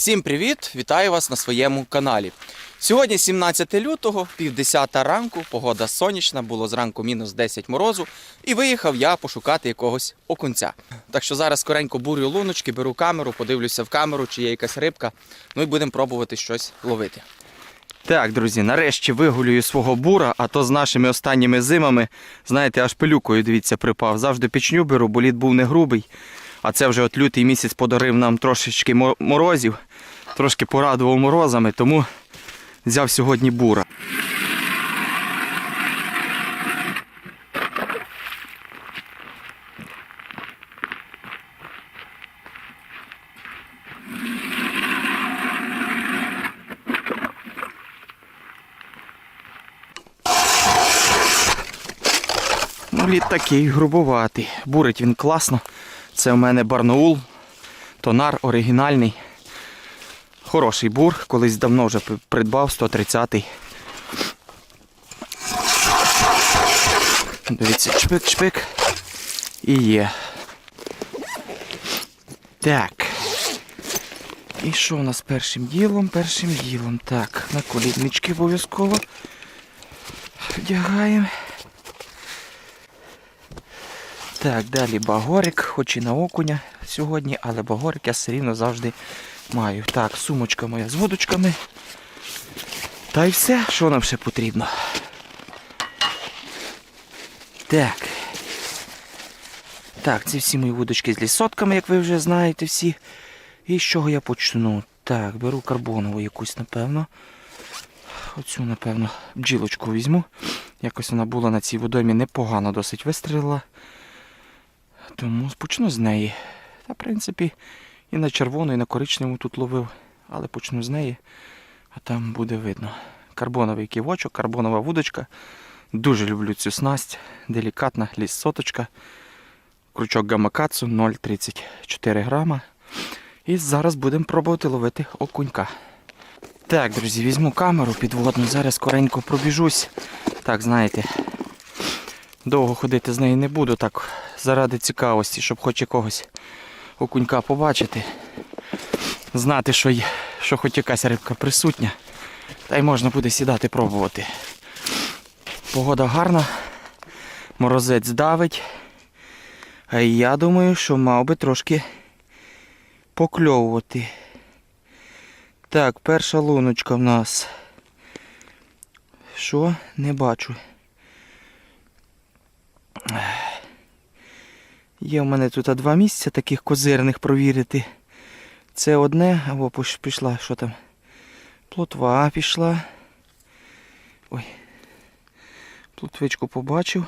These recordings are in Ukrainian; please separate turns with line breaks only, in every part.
Всім привіт! Вітаю вас на своєму каналі. Сьогодні 17 лютого, пів десята ранку, погода сонячна, було зранку мінус 10 морозу, і виїхав я пошукати якогось окунця. Так що зараз скоренько бурю луночки, беру камеру, подивлюся в камеру, чи є якась рибка, ну і будемо пробувати щось ловити. Так, друзі, нарешті вигулюю свого бура, а то з нашими останніми зимами, знаєте, аж пилюкою, дивіться, припав. Завжди печню беру, бо лід був не грубий. А це вже от лютий місяць подарив нам трошечки морозів, трошки порадував морозами, тому взяв сьогодні бура. Ну, лід такий грубоватий. Бурить він класно. Це в мене Барнаул. Тонар оригінальний. Хороший бур. Колись давно вже придбав 130-й. Дивіться, чпик-чпик. І є. Так. І що у нас першим ділом? Першим ділом. Так, на коліднички обов'язково. Вдягаємо. Так, далі багорик, хоч і на окуня сьогодні, але багорик я все рівно завжди маю. Так, сумочка моя з водочками. Та й все, що нам ще потрібно. Так. Так, ці всі мої вудочки з лісотками, як ви вже знаєте всі. І з чого я почну? Так, беру карбонову якусь, напевно. Оцю, напевно, бджілочку візьму. Якось вона була на цій водоймі непогано досить вистрілила. Тому почну з неї. Та, в принципі, і на червону, і на коричневу тут ловив, але почну з неї, а там буде видно. Карбоновий ківочок, карбонова вудочка. Дуже люблю цю снасть. Делікатна ліс-соточка. Крючок гамакацу 0,34 грама. І зараз будемо пробувати ловити окунька. Так, друзі, візьму камеру підводну, зараз скоренько пробіжусь. Так, знаєте, довго ходити з нею не буду, так заради цікавості, щоб хоч якогось окунька побачити. Знати, що, є, що хоч якась рибка присутня. Та й можна буде сідати пробувати. Погода гарна, морозець давить. А я думаю, що мав би трошки покльовувати. Так, перша луночка в нас. Що? Не бачу. Є в мене тут два місця таких козирних провірити. Це одне, або пішла, що там? Плотва пішла. Ой. Плотвичку побачив.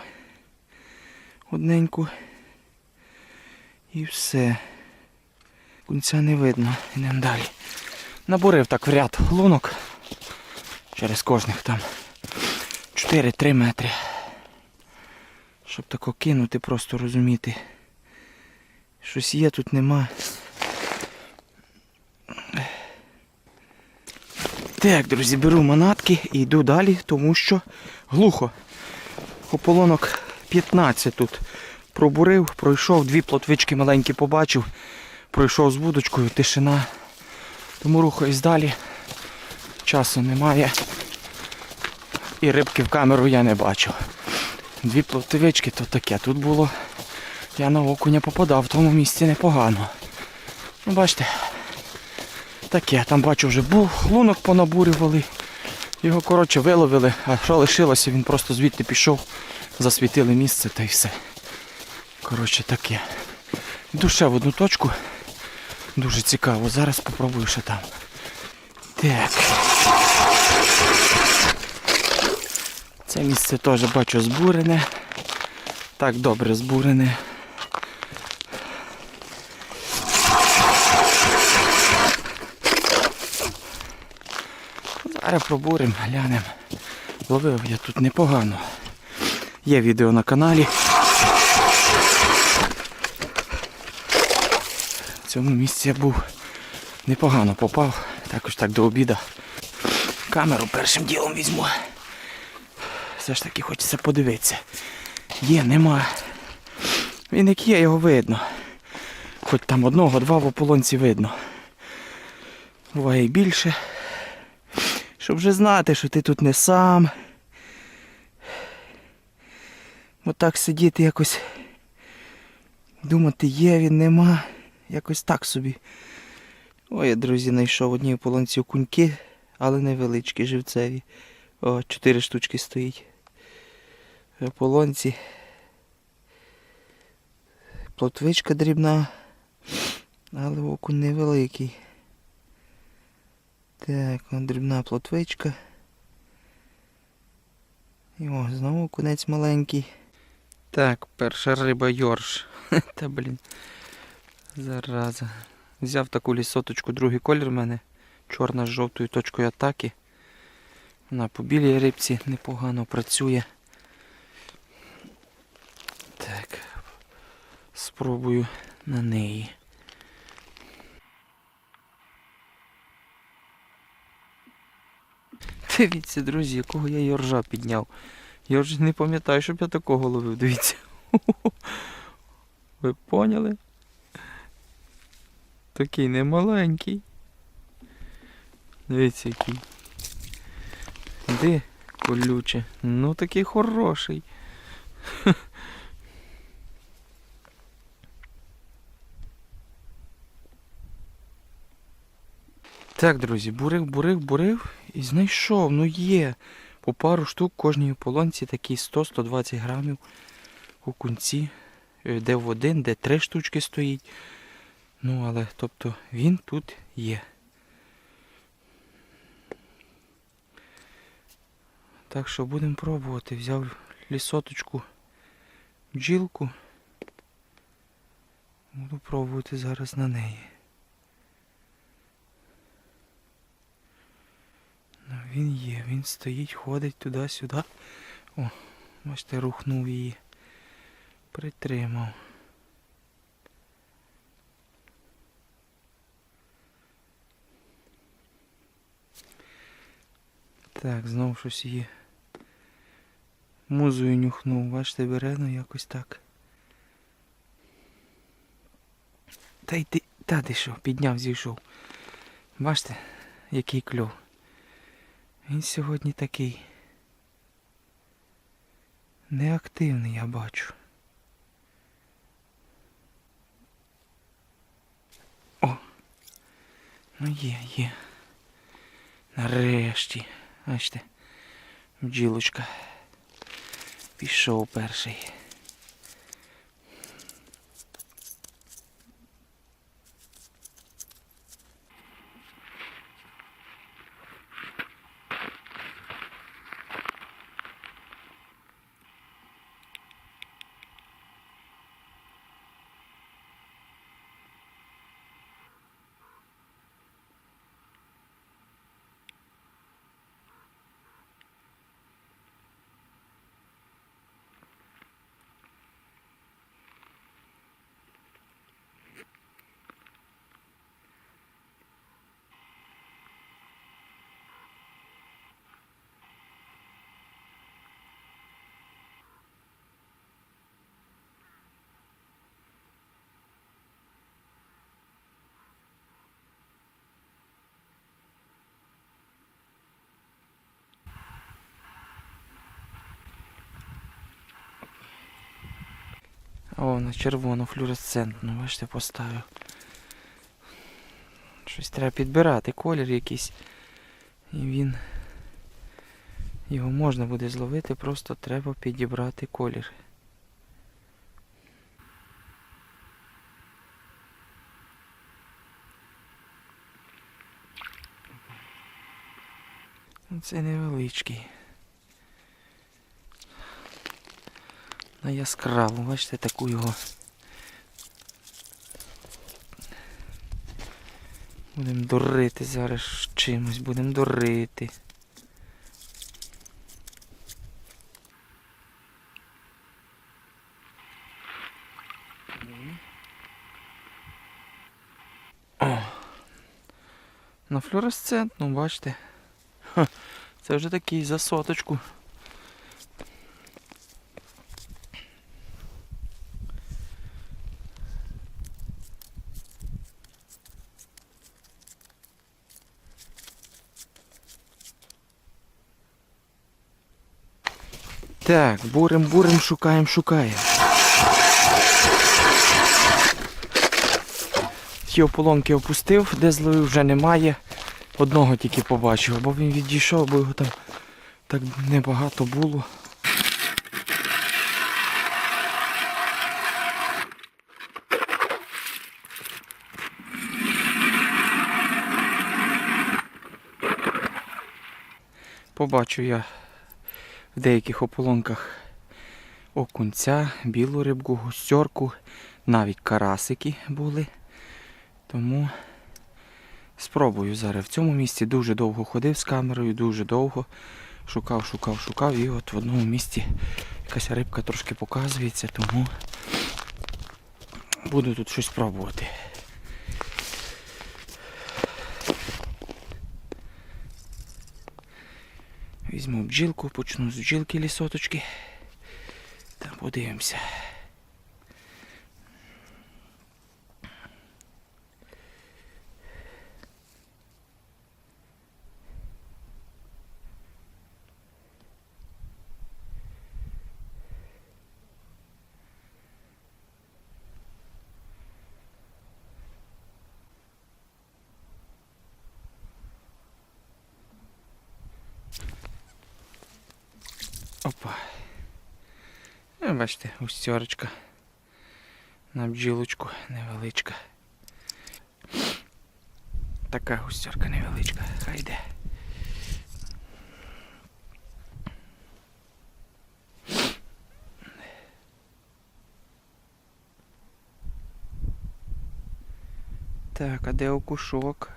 Одненьку. І все. Кінця не видно. Йдемо далі. Набурив так в ряд лунок. Через кожних там 4-3 метри. Щоб тако кинути, просто розуміти. Щось є, тут нема. Так, друзі, беру манатки і йду далі, тому що глухо. Ополонок 15 тут пробурив, пройшов, дві плотвички маленькі побачив, пройшов з вудочкою, тишина. Тому рухаюсь далі. Часу немає. І рибки в камеру я не бачу. Дві плотвички то таке. Тут було. Я на окуня попадав в тому місці непогано. Ну, бачите, таке, там бачу вже був, лунок понабурювали. Його, коротше, виловили, а що лишилося, він просто звідти пішов, засвітили місце та й все. Коротше, таке. Йду ще в одну точку. Дуже цікаво. Зараз попробую ще там. Так. Це місце теж бачу збурене. Так добре збурене. Зараз пробуримо, глянемо. Ловив я тут непогано. Є відео на каналі. В цьому місці я був непогано попав. Також так до обіда. Камеру першим ділом візьму. Все ж таки хочеться подивитися. Є, нема. Він як є, його видно. Хоч там одного, два в ополонці видно. Буває більше. Щоб вже знати, що ти тут не сам. Отак сидіти якось. Думати, є він, нема. Якось так собі. Ой, я, друзі, знайшов в одній полонці окуньки, але невеличкі, живцеві. О, чотири штучки стоїть. Полонці. Плотвичка дрібна, але окунь невеликий. Так, дрібна плотвичка. І о, знову окунець маленький. Так, перша риба йорш. Та блін. Зараза. Взяв таку лісоточку, другий колір в мене. Чорна з жовтою точкою атаки. Вона по білій рибці непогано працює. Так. Спробую на неї. Дивіться, друзі, якого я йоржа підняв. Я вже не пам'ятаю, щоб я такого ловив. Дивіться. Ви поняли? Такий немаленький. Дивіться який. Де колюче? Ну такий хороший. Так, друзі, бурив, бурив, бурив і знайшов, ну є. По пару штук кожній полонці такі 100-120 грамів у кунці. Е, Де в один, де три штучки стоїть. Ну, але тобто він тут є. Так що будемо пробувати. Взяв лісоточку бджілку. Буду пробувати зараз на неї. Він є, він стоїть, ходить туди-сюди. О, бачите, рухнув її. Притримав. Так, знову щось її музою нюхнув, бачите, бере, ну якось так. Та й ти, та що, підняв, зійшов. Бачите, який кльов. Він сьогодні такий неактивний, я бачу. О! Ну є, є. Нарешті. Бачите, бджілочка. Пішов перший. О, на червону флюоресцентну, бачите, поставив. Щось треба підбирати, колір якийсь. І він. Його можна буде зловити, просто треба підібрати колір. Це невеличкий. На яскраву, бачите, таку його. Будемо дурити зараз чимось, будемо дурити. О! На флюоресцент, ну бачите. Ха, це вже такий за соточку. Так, бурим, бурим, шукаємо, шукаємо. Ті ополонки опустив, де зловив вже немає. Одного тільки побачив, бо він відійшов, бо його там так небагато було. Побачу я в деяких ополонках окунця, білу рибку, густерку, навіть карасики були. Тому спробую зараз. В цьому місці дуже довго ходив з камерою, дуже довго. Шукав, шукав, шукав і от в одному місці якась рибка трошки показується, тому буду тут щось пробувати. Візьму бджілку, почну з бджілки лісоточки. Та подивимося. Опа. Ну, бачите, густерочка. На бджілочку невеличка. Така густерка невеличка. Хай йде. Так, а де окушок?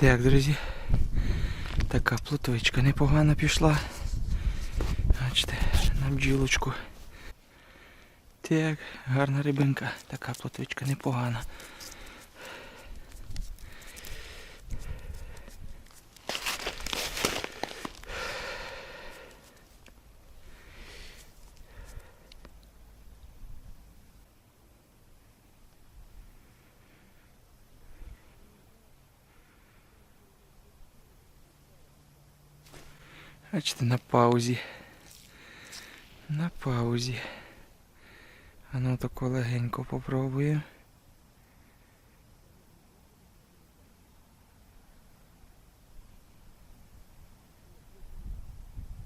Так, друзі. Така плутовичка непогано пішла. Бачите, на бджілочку. Так, гарна рибинка. Така плотвичка непогана. Бачите, на паузі. На паузі. А ну тако легенько попробую.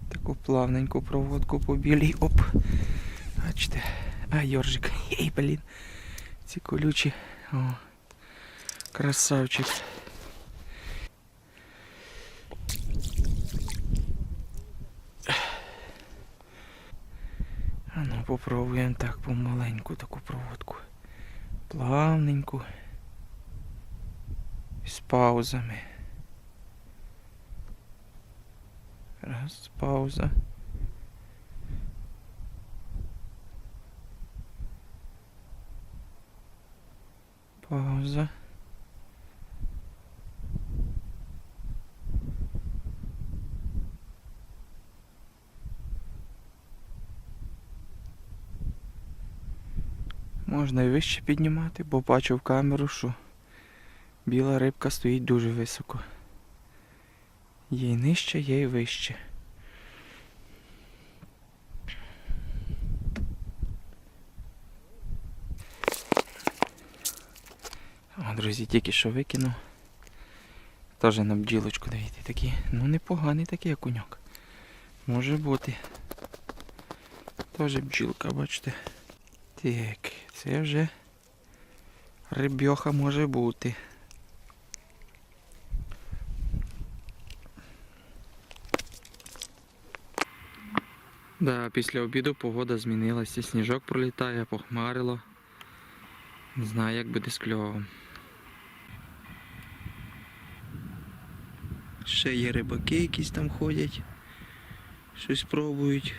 Таку плавненьку проводку по білій. Оп. Бачите. А, йоржик. Ей, блін. Ці колючі. О. Красавчик. А ну попробуємо так помаленьку таку проводку. Плавненьку. З паузами. Раз, пауза. Пауза. Можна і вище піднімати, бо бачу в камеру, що біла рибка стоїть дуже високо. Є й нижче, є й вище. О, друзі, тільки що викинув. Теж на бджілочку дивіться, такий, ну непоганий такий окуньок. Може бути. Теж бджілка, бачите. Так, це вже рибьоха може бути. Да, після обіду погода змінилася, сніжок пролітає, похмарило. Не знаю, як буде з кльовом. Ще є рибаки якісь там ходять, щось пробують.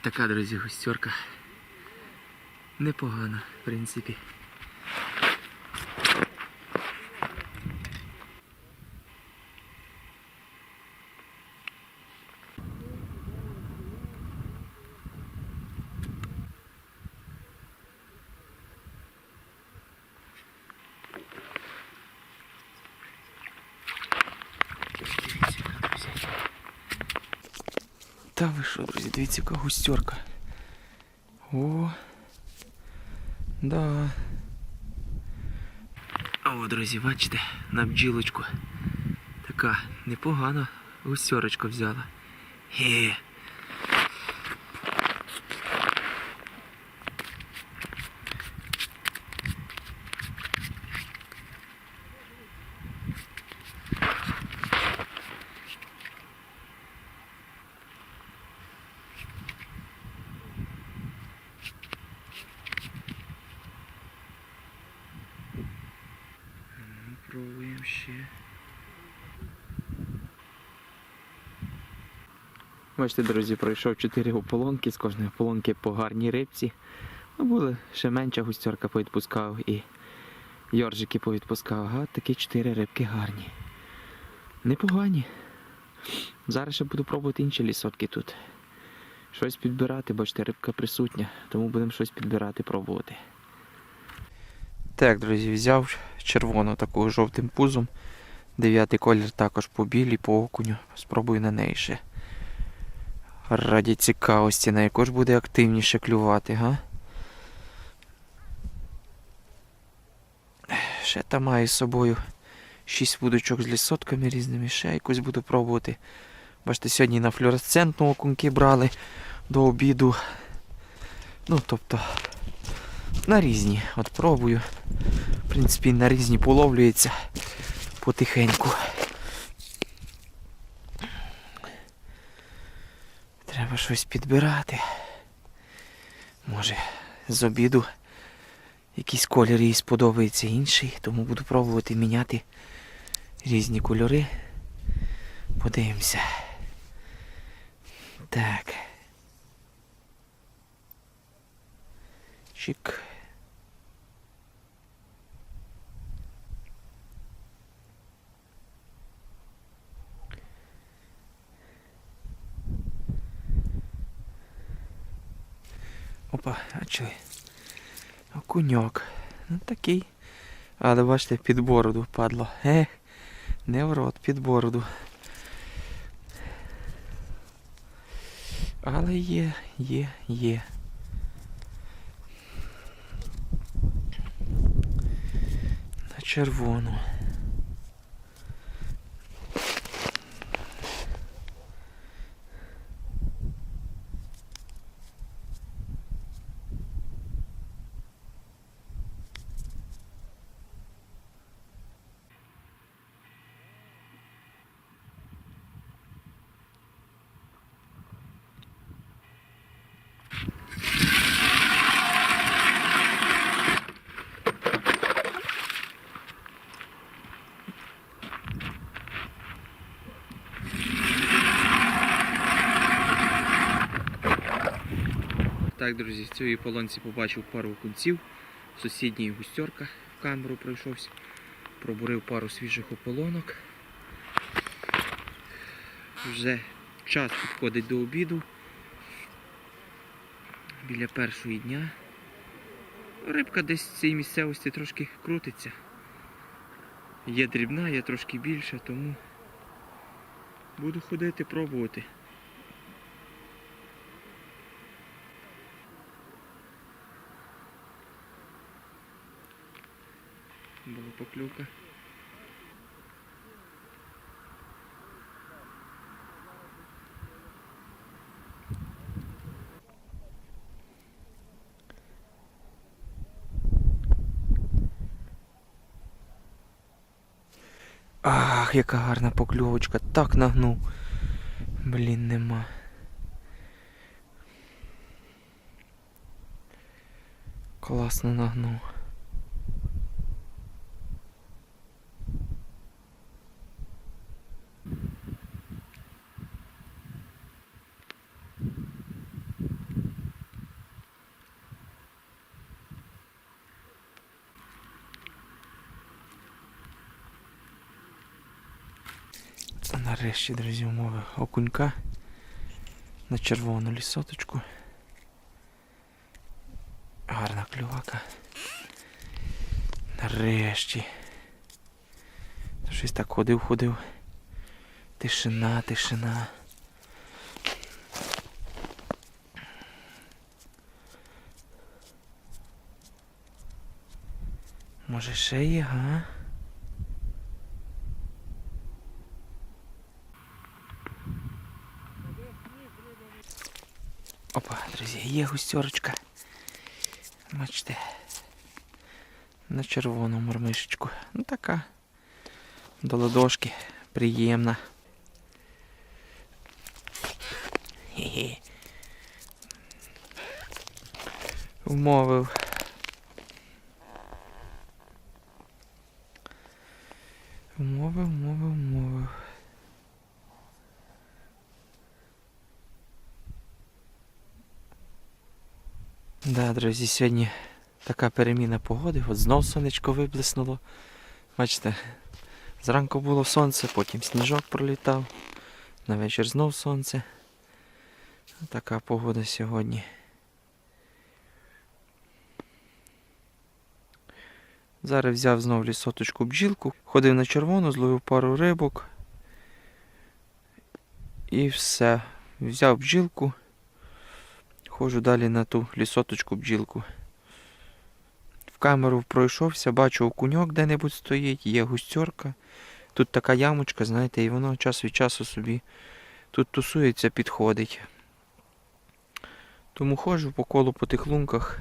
Ось така, друзі, густерка. Непогана, в принципі. Дивіться, друзі. Та ви що, друзі, дивіться, яка густерка. О. Да. О, друзі, бачите, на бджілочку. Така непогана густерочка взяла. Хе. Ну, Пробуємо ще. Бачите, друзі, пройшов 4 ополонки, з кожної ополонки по гарній рибці. Ну, були ще менша густерка повідпускав і йоржики повідпускав. А такі 4 рибки гарні. Непогані. Зараз ще буду пробувати інші лісотки тут. Щось підбирати, бачите, рибка присутня, тому будемо щось підбирати, пробувати. Так, друзі, взяв червону таку жовтим пузом. Дев'ятий колір також по білій, по окуню. Спробую на неї ще. Раді цікавості, на яку ж буде активніше клювати, га? Ще там маю з собою шість вудочок з лісотками різними, ще якусь буду пробувати. Бачите, сьогодні на флюоресцентну окунки брали до обіду. Ну, тобто, на різні. От пробую. В принципі, на різні половлюється потихеньку. Треба щось підбирати. Може, з обіду якийсь колір їй сподобається інший, тому буду пробувати міняти різні кольори. Подивимося. Так. Чик. Опа, бачили? Окуньок. Ну такий. Але бачите, під бороду падло. Ех, не в рот, під бороду. Але є, є, є. На червону. Так, друзі, в цій полонці побачив пару окунців. Сусідній густерка в камеру пройшовся. Пробурив пару свіжих ополонок. Вже час підходить до обіду. Біля першої дня. Рибка десь в цій місцевості трошки крутиться. Є дрібна, є трошки більша, тому буду ходити пробувати. Поклюка. Ах, яка гарна покльовочка. Так нагнув. Блін, нема. Класно нагнув. Нарешті, друзі, умови окунька на червону лісоточку. Гарна клювака. Нарешті. Щось так ходив, ходив. Тишина, тишина. Може ще є, га? Опа, друзі, є густерочка. Бачите. На червону мормишечку. Ну така. До ладошки. Приємна. Хе-хе. Вмовив. Вмовив, вмовив, вмовив. Да, друзі, сьогодні така переміна погоди. От знов сонечко виблиснуло. Бачите, зранку було сонце, потім сніжок пролітав. На вечір знов сонце. Така погода сьогодні. Зараз взяв знов лісоточку бджілку, ходив на червону, зловив пару рибок. І все. Взяв бджілку. Ходжу далі на ту лісоточку бджілку. В камеру пройшовся, бачу окуньок де-небудь стоїть, є густерка. Тут така ямочка, знаєте, і воно час від часу собі тут тусується, підходить. Тому ходжу по колу по тих лунках.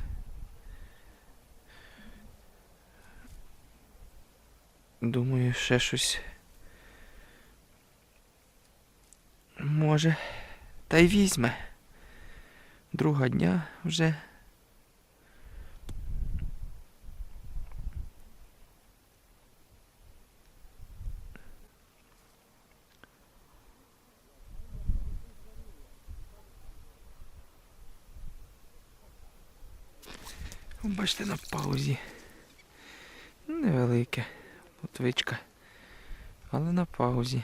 Думаю, ще щось. Може. Та й візьме. Друга дня вже. Бачите, на паузі. Невелике. Плотвичка. Але на паузі.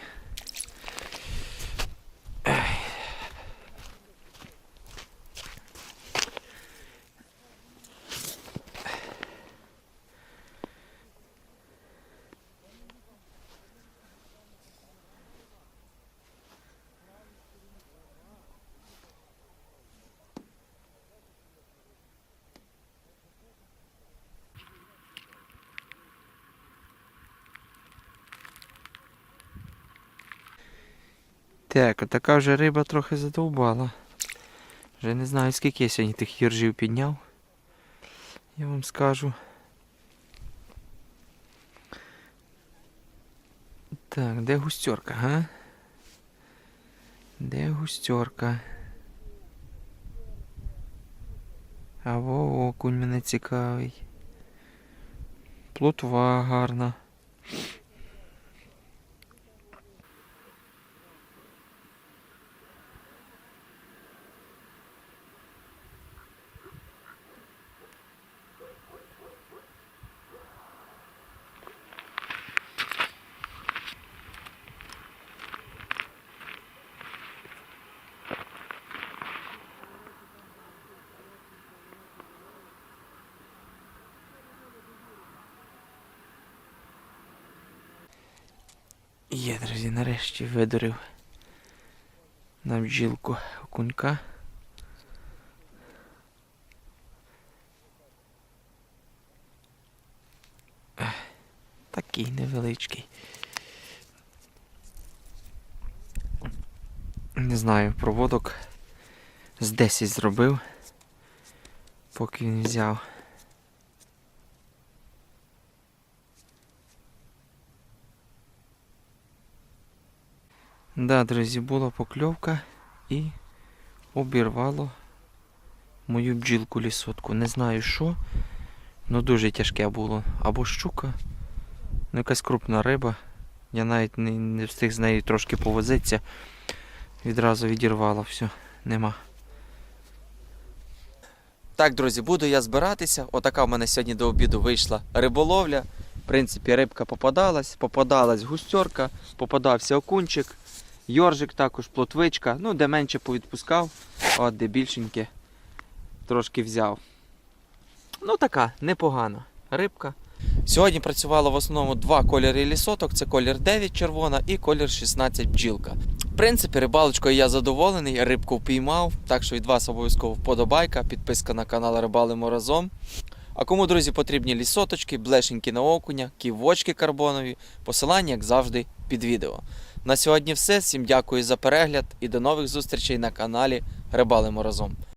Так, отака вже риба трохи задовбала. Вже не знаю скільки я сьогодні тих їржів підняв. Я вам скажу. Так, де густерка, га? Де густерка? А во окунь мене цікавий. Плотва гарна. Є, друзі, нарешті видурив на бджілку окунька. Такий невеличкий. Не знаю, проводок з 10 зробив, поки він взяв. Да, друзі, була покльовка і обірвало мою бджілку лісотку. Не знаю що, але дуже тяжке було. Або щука, ну якась крупна риба. Я навіть не, не встиг з нею трошки повозитися. Відразу відірвало все, нема. Так, друзі, буду я збиратися. Отака в мене сьогодні до обіду вийшла риболовля. В принципі, рибка попадалась, попадалась густерка, попадався окунчик. Йоржик також, плотвичка, ну де менше повідпускав, от де більшеньке трошки взяв. Ну така, непогана рибка. Сьогодні працювало в основному два кольори лісоток: це колір 9 червона і колір 16 бджілка. В принципі, рибалочкою я задоволений, рибку впіймав, так що від вас обов'язково вподобайка, підписка на канал Рибалимо разом. А кому, друзі, потрібні лісоточки, блешенькі на окуня, ківочки карбонові, посилання, як завжди, під відео. На сьогодні все. Всім дякую за перегляд і до нових зустрічей на каналі Рибалимо разом.